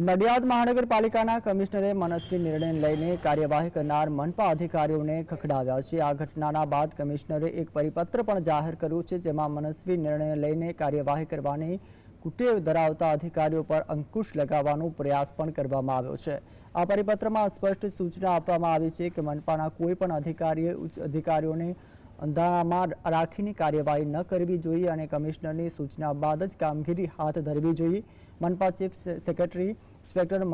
નડિયાદ મહાનગરપાલિકાના કમિશનરે મનસ્વી નિર્ણય લઈને કાર્યવાહી કરનાર મનપા અધિકારીઓને ખખડાવ્યા છે. આ ઘટનાના બાદ કમિશનરે એક પરિપત્ર પણ જાહેર કર્યું છે જેમાં મનસ્વી નિર્ણય લઈને કાર્યવાહી કરવાની કુટેવ ધરાવતા અધિકારીઓ પર અંકુશ લગાવવાનો પ્રયાસ પણ કરવામાં આવ્યો છે. આ પરિપત્રમાં સ્પષ્ટ સૂચના આપવામાં આવી છે કે મનપાના કોઈપણ અધિકારીએ ઉચ્ચ અધિકારીઓને અંધારામાં રાખીને કાર્યવાહી ન કરવી જોઈએ અને કમિશનરની સૂચના બાદ જ કામગીરી હાથ ધરવી જોઈએ. મનપા ચીફ સેક્રેટરી ઇન્સ્પેક્ટર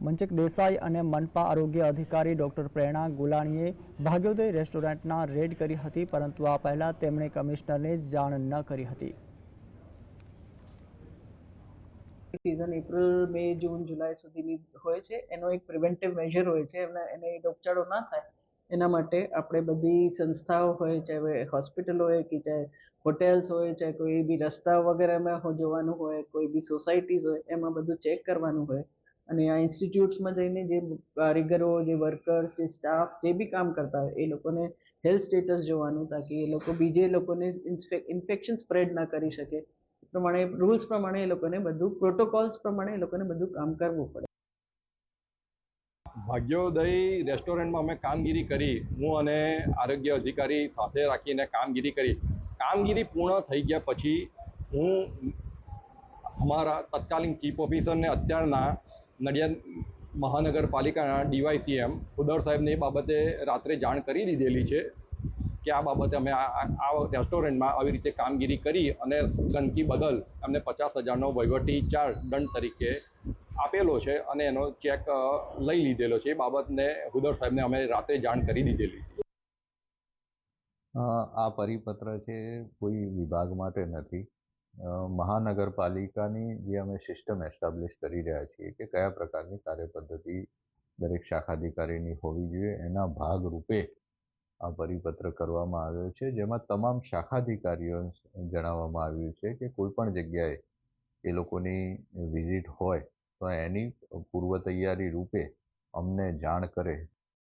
મંચક દેસાઈ અને મનપા આરોગ્ય અધિકારી ડોક્ટર પ્રેરણા ગુલાણીએ ભાગ્યોદય રેસ્ટોરન્ટના રેડ કરી હતી, પરંતુ આ પહેલાં તેમણે કમિશનરને જાણ ન કરી હતી. સિઝન એપ્રિલ મે જૂન જુલાઈ સુધીની હોય છે. એનો એક પ્રિવેન્ટિવ મેજર હોય છે. એમને એને રોગચાળો ના થાય, એના માટે આપણે બધી સંસ્થાઓ હોય, ચાહે હોસ્પિટલ હોય કે ચાહે હોટેલ્સ હોય, ચાહે કોઈ બી રસ્તા વગેરેમાં જોવાનું હોય, કોઈ બી સોસાયટીઝ હોય, એમાં બધું ચેક કરવાનું હોય. અને આ ઇન્સ્ટિટ્યૂટ્સમાં જઈને જે કારીગરો, જે વર્કર્સ જે સ્ટાફ જે બી કામ કરતા હોય, એ લોકોને હેલ્થ સ્ટેટસ જોવાનું, તાકી એ લોકો બીજે લોકોને ઇન્ફેક્શન સ્પ્રેડ ના કરી શકે. પ્રમાણે રૂલ્સ પ્રમાણે એ લોકોને બધું પ્રોટોકોલ્સ પ્રમાણે એ લોકોને બધું કામ કરવું પડે. ભાગ્યોદય રેસ્ટોરન્ટમાં અમે કામગીરી કરી, હું અને આરોગ્ય અધિકારી સાથે રાખીને કામગીરી કરી. કામગીરી પૂર્ણ થઈ ગયા પછી હું અમારા તત્કાલીન ચીફ ઓફિસરને અત્યારના નડિયાદ મહાનગરપાલિકાના ડીવાયસીએમ ખુદર સાહેબને એ બાબતે રાત્રે જાણ કરી દીધેલી છે. કે આ બાબતે અમે આ રેસ્ટોરન્ટમાં આવી રીતે કામગીરી કરી અને ગંદકી બદલ અમને પચાસ હજારનો વહીવટી ચાર્જ દંડ તરીકે આપેલો છે અને એનો ચેક લઈ લીધેલો છે. એ બાબતને હુદર સાહેબને અમે રાતે જાણ કરી દીધેલી. આ પરિપત્ર છે કોઈ વિભાગ માટે નથી. મહાનગરપાલિકાની જે અમે સિસ્ટમ એસ્ટાબ્લિશ કરી રહ્યા છીએ કે કયા પ્રકારની કાર્યપદ્ધતિ દરેક શાખાધિકારીની હોવી જોઈએ, એના ભાગ રૂપે આ પરિપત્ર કરવામાં આવ્યો છે, જેમાં તમામ શાખાધિકારીઓ જણાવવામાં આવ્યું છે કે કોઈ પણ જગ્યાએ એ લોકોની વિઝિટ હોય તો એની પૂર્વ તૈયારી રૂપે અમને જાણ કરે